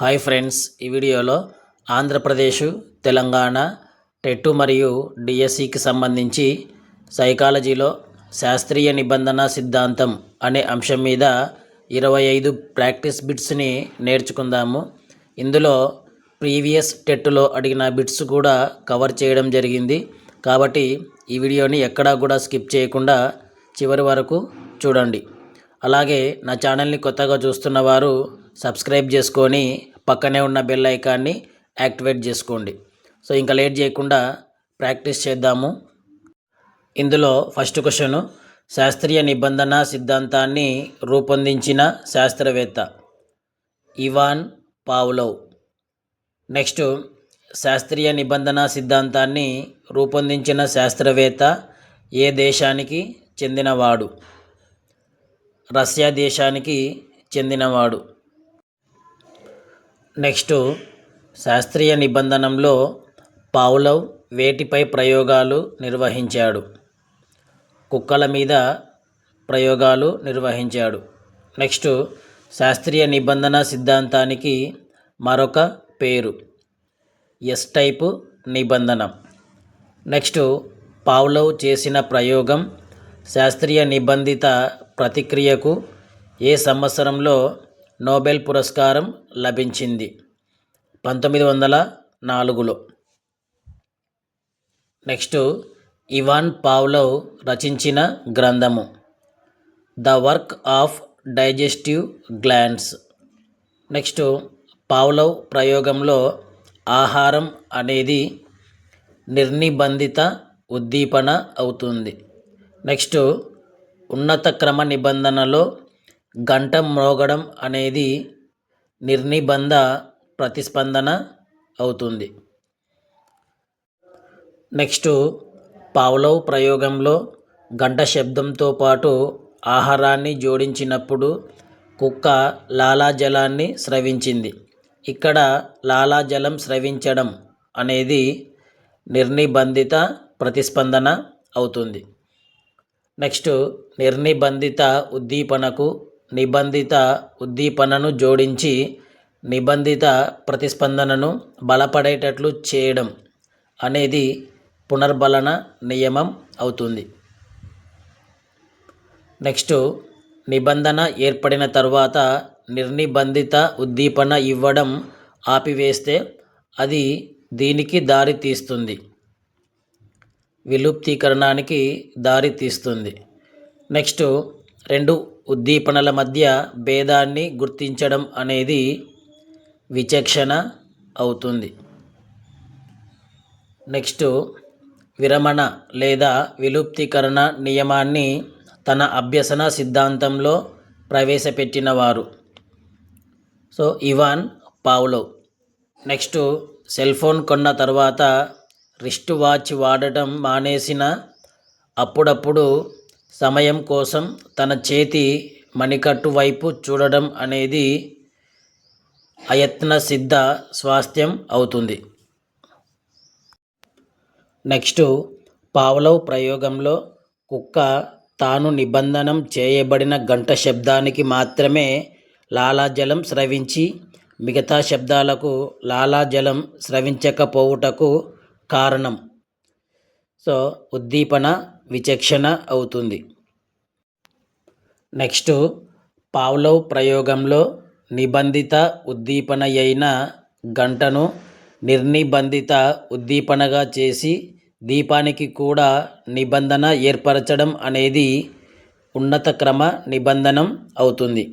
Hi friends ఈ వీడియోలో Andhra Pradesh Telangana TET మరియు డిఎస్సికి సంబంధించి సైకాలజీలో శాస్త్రీయ నిబంధన సిద్ధాంతం అనే అంశం మీద ఇరవై ఐదు ప్రాక్టీస్ బిట్స్ని నేర్చుకుందాము. ఇందులో ప్రీవియస్ టెట్టులో అడిగిన బిట్స్ కూడా కవర్ చేయడం జరిగింది. కాబట్టి ఈ వీడియోని ఎక్కడా కూడా స్కిప్ చేయకుండా చివరి వరకు చూడండి. అలాగే నా ఛానల్ని కొత్తగా చూస్తున్న వారు సబ్స్క్రైబ్ చేసుకొని పక్కనే ఉన్న బెల్ ఐకాన్ని యాక్టివేట్ చేసుకోండి. సో ఇంకా లేట్ చేయకుండా ప్రాక్టీస్ చేద్దాము. ఇందులో ఫస్ట్ క్వశ్చన్ శాస్త్రీయ నిబంధన సిద్ధాంతాన్ని రూపొందించిన శాస్త్రవేత్త ఇవాన్ పావులవ్. నెక్స్ట్ శాస్త్రీయ నిబంధన సిద్ధాంతాన్ని రూపొందించిన శాస్త్రవేత్త ఏ దేశానికి చెందినవాడు? రష్యా దేశానికి చెందినవాడు. నెక్స్ట్ శాస్త్రీయ నిబంధనంలో పావులవ్ వేటిపై ప్రయోగాలు నిర్వహించాడు. కుక్కల మీద ప్రయోగాలు నిర్వహించాడు. నెక్స్ట్ శాస్త్రీయ నిబంధన సిద్ధాంతానికి మరొక పేరు. ఎస్ టైపు నిబంధన. నెక్స్ట్ పావ్లవ్ చేసిన ప్రయోగం శాస్త్రీయ నిబంధిత ప్రతిక్రియకు ఏ సంవత్సరంలో నోబెల్ పురస్కారం లభించింది. పంతొమ్మిది వందల నాలుగులో. నెక్స్ట్ ఇవాన్ పావ్లవ్ రచించిన గ్రంథము. The work of digestive glands. Next Pavlov ప్రయోగంలో ఆహారం అనేది నిర్నిబంధిత ఉద్దీపన అవుతుంది. నెక్స్ట్ ఉన్నత క్రమ నిబంధనలో గంట మ్రోగడం అనేది నిర్నిబంధ ప్రతిస్పందన అవుతుంది. నెక్స్ట్ పావ్లవ్ ప్రయోగంలో గంట శబ్దంతో పాటు ఆహారాన్ని జోడించినప్పుడు కుక్క లాలాజలాన్ని స్రవించింది. ఇక్కడ లాలాజలం స్రవించడం అనేది నిర్నిబంధిత ప్రతిస్పందన అవుతుంది. నెక్స్ట్ నిర్నిబంధిత ఉద్దీపనకు నిబంధిత ఉద్దీపనను జోడించి నిబంధిత ప్రతిస్పందనను బలపడేటట్లు చేయడం అనేది పునర్బలన నియమం అవుతుంది. నెక్స్ట్ నిబంధన ఏర్పడిన తర్వాత నిర్నిబంధిత ఉద్దీపన ఇవ్వడం ఆపివేస్తే అది దీనికి దారి తీస్తుంది. విలుప్తీకరణానికి దారి తీస్తుంది. నెక్స్ట్ రెండు ఉద్దీపనల మధ్య భేదాన్ని గుర్తించడం అనేది విచక్షణ అవుతుంది. నెక్స్ట్ విరమణ లేదా విలుప్తీకరణ నియమాన్ని తన అభ్యసన సిద్ధాంతంలో ప్రవేశపెట్టినవారు. So Ivan Pavlov. Next cell phone కొన్న తర్వాత రిస్ట్ వాచ్ వాడటం మానేసిన అప్పుడప్పుడు సమయం కోసం తన చేతి మణికట్టు వైపు చూడడం అనేది అయత్న సిద్ధ స్వాస్థ్యం అవుతుంది. నెక్స్ట్ పావలవ్ ప్రయోగంలో కుక్క తాను నిబంధనం చేయబడిన గంట శబ్దానికి మాత్రమే లాలాజలం స్రవించి మిగతా శబ్దాలకు లాలాజలం స్రవించకపోవుటకు కారణం. సో ఉద్దీపన విచక్షణ అవుతుంది. నెక్స్ట్ పావ్లవ్ ప్రయోగంలో నిబంధిత ఉద్దీపన అయిన గంటను నిర్నిబంధిత ఉద్దీపనగా చేసి దీపానికి కూడా నిబంధన ఏర్పరచడం అనేది ఉన్నత క్రమ నిబంధనం అవుతుంది.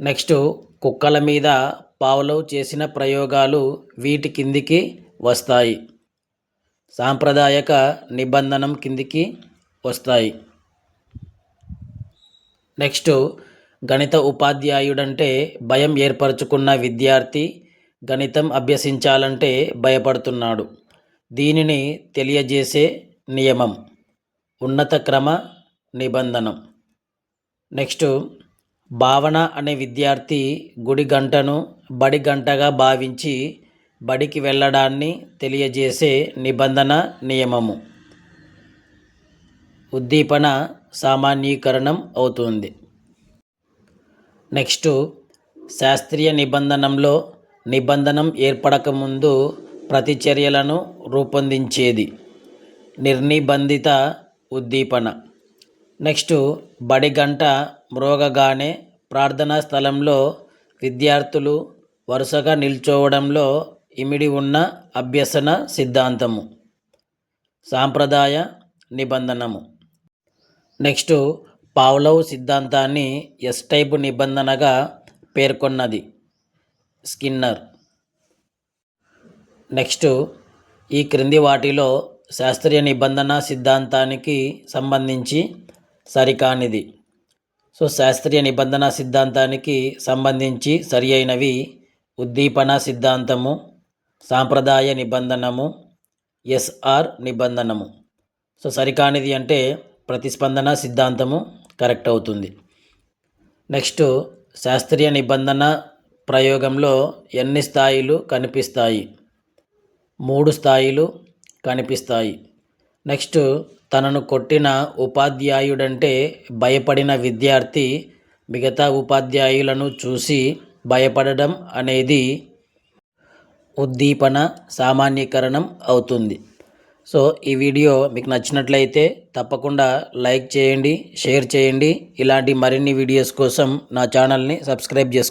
నెక్స్ట్ కుక్కల మీద పావులవ్ చేసిన ప్రయోగాలు వీటి కిందికి వస్తాయి. సాంప్రదాయక నిబంధనం కిందికి వస్తాయి. నెక్స్ట్ గణిత ఉపాధ్యాయుడంటే భయం ఏర్పరచుకున్న విద్యార్థి గణితం అభ్యసించాలంటే భయపడుతున్నాడు. దీనిని తెలియజేసే నియమం ఉన్నత క్రమ నిబంధనం. నెక్స్ట్ భావన అనే విద్యార్థి గుడి గంటను బడి గంటగా భావించి బడికి వెళ్ళడాన్ని తెలియజేసే నిబంధన నియమము. ఉద్దీపన సామాన్యీకరణం అవుతుంది. నెక్స్ట్ శాస్త్రీయ నిబంధనంలో నిబంధనం ఏర్పడకముందు ప్రతిచర్యలను రూపొందించేది. నిర్నిబంధిత ఉద్దీపన. నెక్స్ట్ బడి గంట మ్రోగగానే ప్రార్థనా స్థలంలో విద్యార్థులు వరుసగా నిల్చోవడంలో ఇమిడి ఉన్న అభ్యసన సిద్ధాంతము. సాంప్రదాయ నిబంధనము. నెక్స్ట్ పావ్లవ్ సిద్ధాంతాన్ని ఎస్ టైప్ నిబంధనగా పేర్కొన్నది. స్కిన్నర్. నెక్స్ట్ ఈ క్రింది వాటిలో శాస్త్రీయ నిబంధన సిద్ధాంతానికి సంబంధించి సరికానిది. సో శాస్త్రీయ నిబంధన సిద్ధాంతానికి సంబంధించి సరి అయినవి ఉద్దీపన సిద్ధాంతము సాంప్రదాయ నిబంధనము ఎస్ఆర్ నిబంధనము. సో సరికానిది అంటే ప్రతిస్పందన సిద్ధాంతము కరెక్ట్ అవుతుంది. నెక్స్ట్ శాస్త్రీయ నిబంధన ప్రయోగంలో ఎన్ని స్థాయిలు కనిపిస్తాయి? మూడు స్థాయిలు కనిపిస్తాయి. నెక్స్ట్ తనను కొట్టిన ఉపాధ్యాయుడంటే భయపడిన విద్యార్థి మిగతా ఉపాధ్యాయులను చూసి భయపడడం అనేది ఉద్దీపన సామాన్యీకరణం అవుతుంది. సో ఈ వీడియో మీకు నచ్చినట్లయితే తప్పకుండా లైక్ చేయండి షేర్ చేయండి. ఇలాంటి మరిన్ని వీడియోస్ కోసం నా ఛానల్ని సబ్స్క్రైబ్ చేసుకోండి.